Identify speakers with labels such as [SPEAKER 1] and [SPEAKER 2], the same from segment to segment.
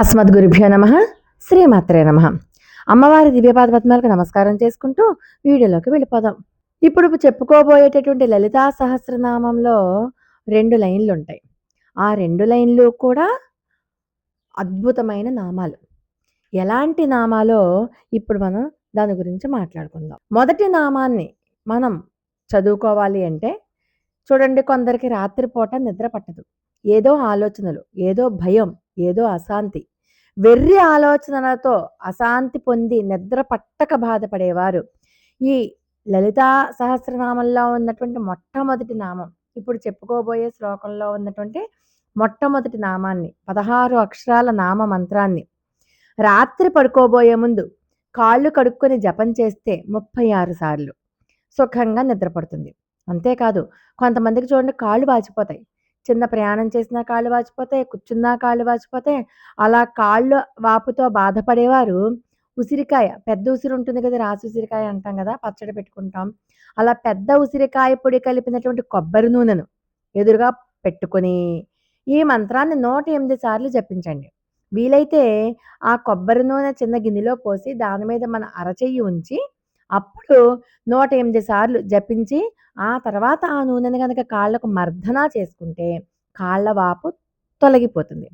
[SPEAKER 1] అస్మద్గురుభ్యో నమ శ్రీమాత్రే నమ. అమ్మవారి దివ్యపాద పద్మాలకు నమస్కారం చేసుకుంటూ వీడియోలోకి వెళ్ళిపోదాం. ఇప్పుడు చెప్పుకోబోయేటటువంటి లలితా సహస్రనామంలో రెండు లైన్లు ఉంటాయి ఆ రెండు లైన్లు కూడా అద్భుతమైన నామాలు. ఎలాంటి నామాలో ఇప్పుడు మనం దాని గురించి మాట్లాడుకుందాం. మొదటి నామాన్ని మనం చదువుకోవాలి అంటే చూడండి కొందరికి రాత్రిపూట నిద్ర పట్టదు. ఏదో ఆలోచనలు ఏదో భయం ఏదో అశాంతి. వెర్రి ఆలోచనలతో అశాంతి పొంది నిద్ర పట్టక బాధపడేవారు. ఈ లలితా సహస్రనామంలో ఉన్నటువంటి మొట్టమొదటి నామం ఇప్పుడు చెప్పుకోబోయే శ్లోకంలో ఉన్నటువంటి మొట్టమొదటి నామాన్ని పదహారు అక్షరాల నామ మంత్రాన్ని. రాత్రి పడుకోబోయే ముందు కాళ్ళు కడుక్కొని జపం చేస్తే ముప్పై ఆరు సార్లు సుఖంగా నిద్రపడుతుంది. అంతేకాదు కొంతమందికి చూడండి కాళ్ళు వాచిపోతాయి. చిన్న ప్రయాణం చేసినా కాళ్ళు వాచిపోతాయి కూర్చున్నా కాళ్ళు వాచిపోతాయి. అలా కాళ్ళు వాపుతో బాధపడేవారు ఉసిరికాయ పెద్ద ఉసిరి ఉంటుంది కదా రాసి ఉసిరికాయ అంటాం కదా పచ్చడి పెట్టుకుంటాం. అలా పెద్ద ఉసిరికాయ పొడి కలిపినటువంటి కొబ్బరి నూనెను ఎదురుగా పెట్టుకొని ఈ మంత్రాన్ని నూట ఎనిమిది సార్లు జపించండి. వీలైతే ఆ కొబ్బరి నూనె చిన్న గిన్నెలో పోసి దాని మీద మన అరచెయ్యి ఉంచి అప్పుడు నూట ఎనిమిది సార్లు జపించి ఆ తర్వాత ఆ నూనెను కనుక కాళ్ళకు మర్దన చేసుకుంటే కాళ్ళ వాపు తొలగిపోతుంది.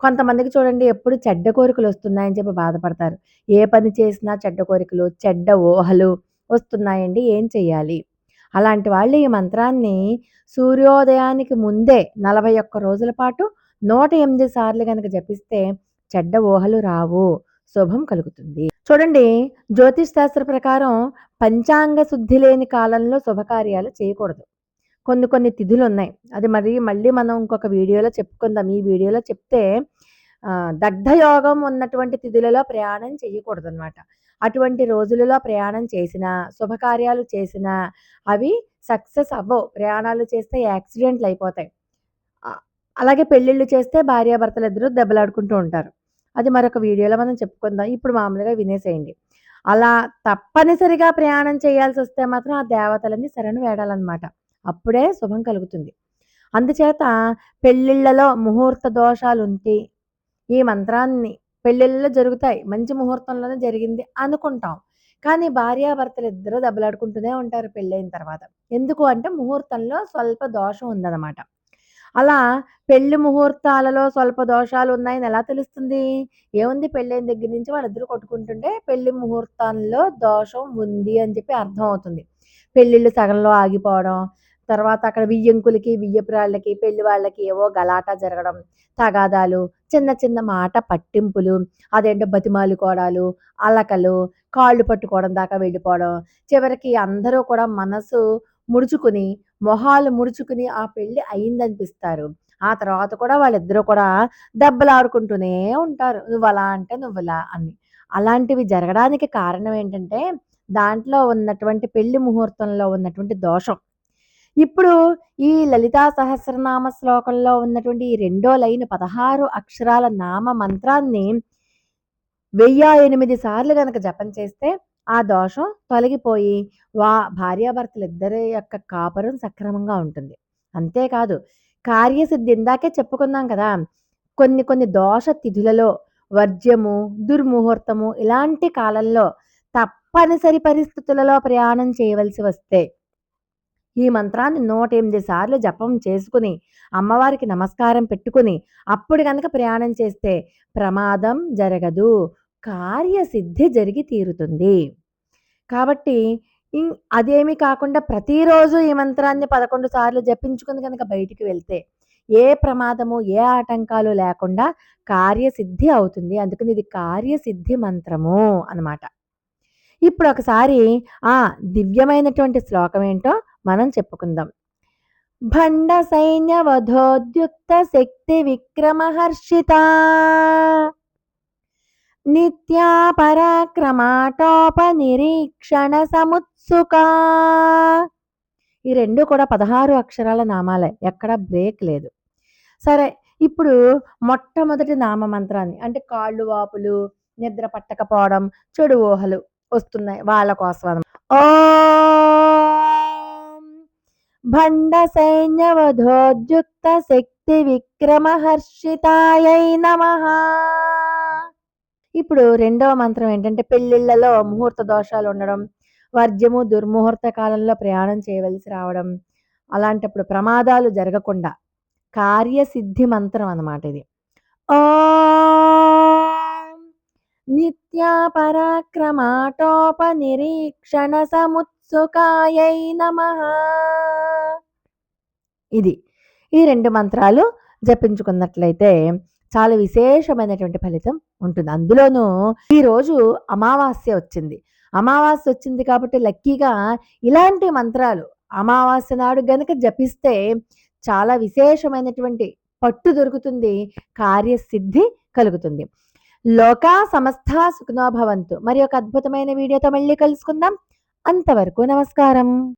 [SPEAKER 1] కొంతమందికి చూడండి ఎప్పుడు చెడ్డ కోరికలు వస్తున్నాయని చెప్పి బాధపడతారు. ఏ పని చేసినా చెడ్డ కోరికలు చెడ్డ ఊహలు వస్తున్నాయండి ఏం చెయ్యాలి? అలాంటి వాళ్ళు ఈ మంత్రాన్ని సూర్యోదయానికి ముందే నలభై ఒక్క రోజుల పాటు నూట ఎనిమిది సార్లు కనుక జపిస్తే చెడ్డ ఊహలు రావు శుభం కలుగుతుంది. చూడండి జ్యోతిష్ శాస్త్ర ప్రకారం పంచాంగ శుద్ధి లేని కాలంలో శుభకార్యాలు చేయకూడదు. కొన్ని కొన్ని తిథులు ఉన్నాయి అది మరి మళ్ళీ మనం ఇంకొక వీడియోలో చెప్పుకుందాం. ఈ వీడియోలో చెప్తే దగ్ధయోగం ఉన్నటువంటి తిథులలో ప్రయాణం చేయకూడదు అనమాట అటువంటి రోజులలో ప్రయాణం చేసినా శుభకార్యాలు చేసినా అవి సక్సెస్ అవ్వవు. ప్రయాణాలు చేస్తే యాక్సిడెంట్లు అయిపోతాయి. అలాగే పెళ్ళిళ్ళు చేస్తే భార్యాభర్తలు ఇద్దరు దెబ్బలాడుకుంటూ ఉంటారు. అది మరొక వీడియోలో మనం చెప్పుకుందాం. ఇప్పుడు మామూలుగా వినేసేయండి. అలా తప్పనిసరిగా ప్రయాణం చేయాల్సి వస్తే మాత్రం ఆ దేవతలన్నీ శరణు వేడాలన్నమాట. అప్పుడే శుభం కలుగుతుంది. అందుచేత పెళ్ళిళ్ళలో ముహూర్త దోషాలు ఉంటే ఈ మంత్రాన్ని పెళ్ళిళ్ళలో జరుగుతాయి. మంచి ముహూర్తంలోనే జరిగింది అనుకుంటాం. కానీ భార్యాభర్తలు ఇద్దరు దెబ్బలాడుకుంటూనే ఉంటారు పెళ్ళైన తర్వాత. ఎందుకు అంటే ముహూర్తంలో స్వల్ప దోషం ఉందన్నమాట. అలా పెళ్ళి ముహూర్తాలలో స్వల్ప దోషాలు ఉన్నాయని ఎలా తెలుస్తుంది? ఏముంది పెళ్ళైన దగ్గర నుంచి వాళ్ళిద్దరు కొట్టుకుంటుంటే పెళ్ళి ముహూర్తంలో దోషం ఉంది అని చెప్పి అర్థం అవుతుంది. పెళ్ళిళ్ళు సగంలో ఆగిపోవడం తర్వాత అక్కడ వియ్యంకులకి వియ్యపురాళ్ళకి పెళ్ళి వాళ్ళకి ఏవో గలాటా జరగడం తగాదాలు చిన్న చిన్న మాట పట్టింపులు అదేంటో బతిమాలుకోవడాలు అలకలు కాళ్ళు పట్టుకోవడం దాకా వెళ్ళిపోవడం చివరికి అందరూ కూడా మనసు ముడుచుకుని మొహాలు ముడుచుకుని ఆ పెళ్ళి అయిందనిపిస్తారు. ఆ తర్వాత కూడా వాళ్ళిద్దరూ కూడా దెబ్బలాడుకుంటూనే ఉంటారు. నువ్వలా అంటే నువ్వులా అని. అలాంటివి జరగడానికి కారణం ఏంటంటే దాంట్లో ఉన్నటువంటి పెళ్ళి ముహూర్తంలో ఉన్నటువంటి దోషం. ఇప్పుడు ఈ లలితా సహస్రనామ శ్లోకంలో ఉన్నటువంటి ఈ రెండో లైన్ పదహారు అక్షరాల నామ మంత్రాన్ని వెయ్యి ఎనిమిది సార్లు కనుక జపం చేస్తే ఆ దోషం తొలగిపోయి వా భార్యాభర్తలిద్దరి యొక్క కాపురం సక్రమంగా ఉంటుంది. అంతేకాదు కార్యసిద్ధి ఇందాకే చెప్పుకున్నాం కదా కొన్ని కొన్ని దోష తిథులలో వర్జ్యము దుర్ముహూర్తము ఇలాంటి కాలంలో తప్పనిసరి పరిస్థితులలో ప్రయాణం చేయవలసి వస్తే ఈ మంత్రాన్ని నూట ఎనిమిది సార్లు జపం చేసుకుని అమ్మవారికి నమస్కారం పెట్టుకుని అప్పుడు కనుక ప్రయాణం చేస్తే ప్రమాదం జరగదు. కార్యసిద్ధి జరిగి తీరుతుంది. కాబట్టి ఇం- అదేమీ కాకుండా ప్రతిరోజు ఈ మంత్రాన్ని పదకొండు సార్లు జపించుకుని కనుక బయటికి వెళ్తే ఏ ప్రమాదము ఏ ఆటంకాలు లేకుండా కార్యసిద్ధి అవుతుంది. అందుకని ఇది కార్యసిద్ధి మంత్రము అన్నమాట. ఇప్పుడు ఒకసారి ఆ దివ్యమైనటువంటి శ్లోకం ఏంటో మనం చెప్పుకుందాం. భండ సైన్య వధోద్యుక్త శక్తి విక్రమహర్షిత నిత్యా పరాక్రమాటోప నిరీక్షణ సముత్సుకా. ఈ రెండు కూడా పదహారు అక్షరాల నామాలే. ఎక్కడ బ్రేక్ లేదు. సరే ఇప్పుడు మొట్టమొదటి నామ మంత్రాన్ని అంటే కాళ్ళు వాపులు నిద్ర పట్టకపోవడం చెడు ఊహలు వస్తున్నాయి వాళ్ళ కోసం ఓ భండ సైన్యవధోద్యుక్త శక్తి విక్రమహర్షితాయై నమ. ఇప్పుడు రెండవ మంత్రం ఏంటంటే పెళ్ళిళ్ళలో ముహూర్త దోషాలు ఉండడం వర్జ్యము దుర్ముహూర్త కాలంలో ప్రయాణం చేయవలసి రావడం అలాంటప్పుడు ప్రమాదాలు జరగకుండా కార్యసిద్ధి మంత్రం అన్నమాట ఇది. ఓ నిత్యా పరాక్రమాటోప నిరీక్షణ సముత్సుకాయై నమ ఇది. ఈ రెండు మంత్రాలు జపించుకున్నట్లయితే చాలా విశేషమైనటువంటి ఫలితం ఉంటుంది. అందులోనూ ఈరోజు అమావాస్య వచ్చింది. అమావాస్య వచ్చింది కాబట్టి లక్కీగా ఇలాంటి మంత్రాలు అమావాస్య నాడు గనక జపిస్తే చాలా విశేషమైనటువంటి పట్టు దొరుకుతుంది కార్యసిద్ధి కలుగుతుంది. లోకా సమస్త సుఖనోభవంతు మరి ఒక అద్భుతమైన వీడియోతో మళ్ళీ కలుసుకుందాం. అంతవరకు నమస్కారం.